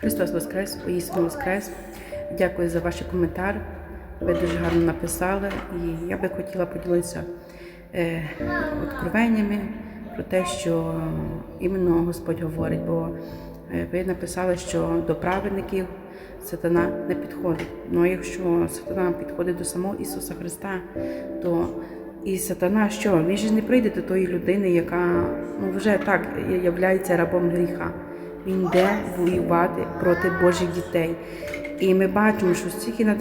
Христос Воскрес, воістину Воскрес. Дякую за ваш коментар. Ви дуже гарно написали, і я би хотіла поділитися е, откровеннями про те, що іменно Господь говорить, бо е, ви написали, що до праведників сатана не підходить. Ну якщо сатана підходить до самого Ісуса Христа, то і сатана що? Він же не прийде до тої людини, яка ну, вже так являється рабом гріха. Він йде воювати проти Божих дітей. І ми бачимо, що стільки на,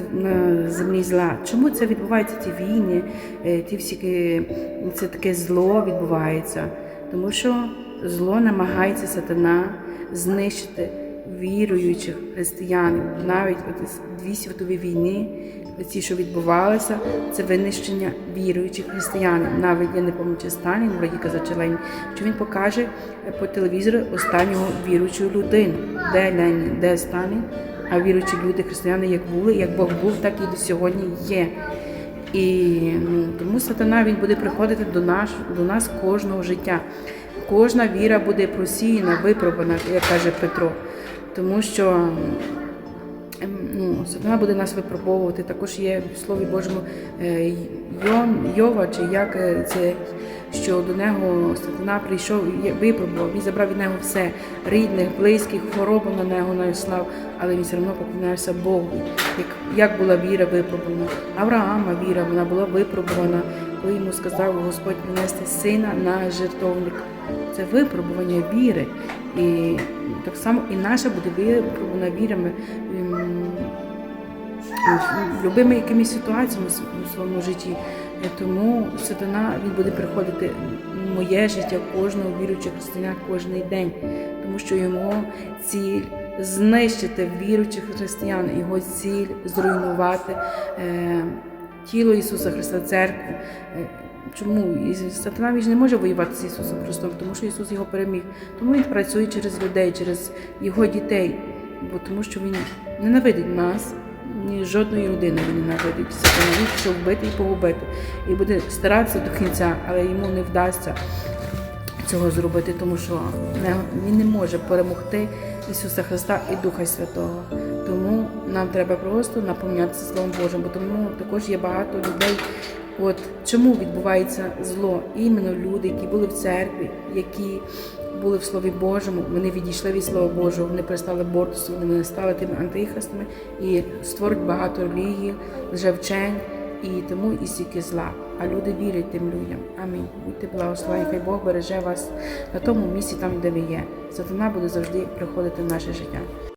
землі зла. Чому це відбуваються ті війни, е, ті всі це таке зло відбувається? Тому що зло намагається сатана знищити віруючих християн. Навіть от дві світові війни, ці, що відбувалися, це винищення віруючих християн. Навіть я не пам'ятаю, Сталін, вроді казав, чи що він покаже е, по телевізору останнього віруючого людину. Де Ленін, де Сталін? А віруючі люди, християни, як були, як Бог був, так і до сьогодні є. І ну, тому сатана він буде приходити до нас, до нас кожного життя. Кожна віра буде просіяна, випробана, як каже Петро. Тому що ну, сатана буде нас випробовувати. Також є в Слові Божому е, Йова, чи як е, це, що до нього сатана прийшов і випробував. Він забрав від нього все рідних, близьких, хворобу на нього наслав, але він все одно поклонявся Богу. Як, як була віра випробувана? Авраама віра, вона була випробувана, коли йому сказав Господь принести сина на жертовник. Це випробування віри. І так само і наша буде випробувана вірами ем, любими якимись ситуаціями в своєму житті. Тому сатана він буде приходити в моє життя кожного віруючого християна кожен день, тому що його ціль знищити віруючих християн, його ціль зруйнувати е, тіло Ісуса Христа, церкву. Е, Чому сатана ж не може воювати з Ісусом Христом, тому що Ісус його переміг. Тому він працює через людей, через його дітей, бо тому що він ненавидить нас, ні жодної людини він ненавидить. Сатана пішов вбити і погубити. І буде старатися до кінця, але йому не вдасться цього зробити, тому що не- він не може перемогти Ісуса Христа і Духа Святого. Тому нам треба просто наповнятися Словом Божим, бо тому також є багато людей. От чому відбувається зло? Іменно люди, які були в церкві, які були в Слові Божому, вони відійшли від Слова Божого, вони перестали боротися, вони стали тими антихристами і створюють багато релігій, лжевчень, і тому і стільки зла. А люди вірять тим людям. Амінь. Будьте благословені, хай Бог береже вас на тому місці, там, де ви є. Сатана буде завжди приходити в наше життя.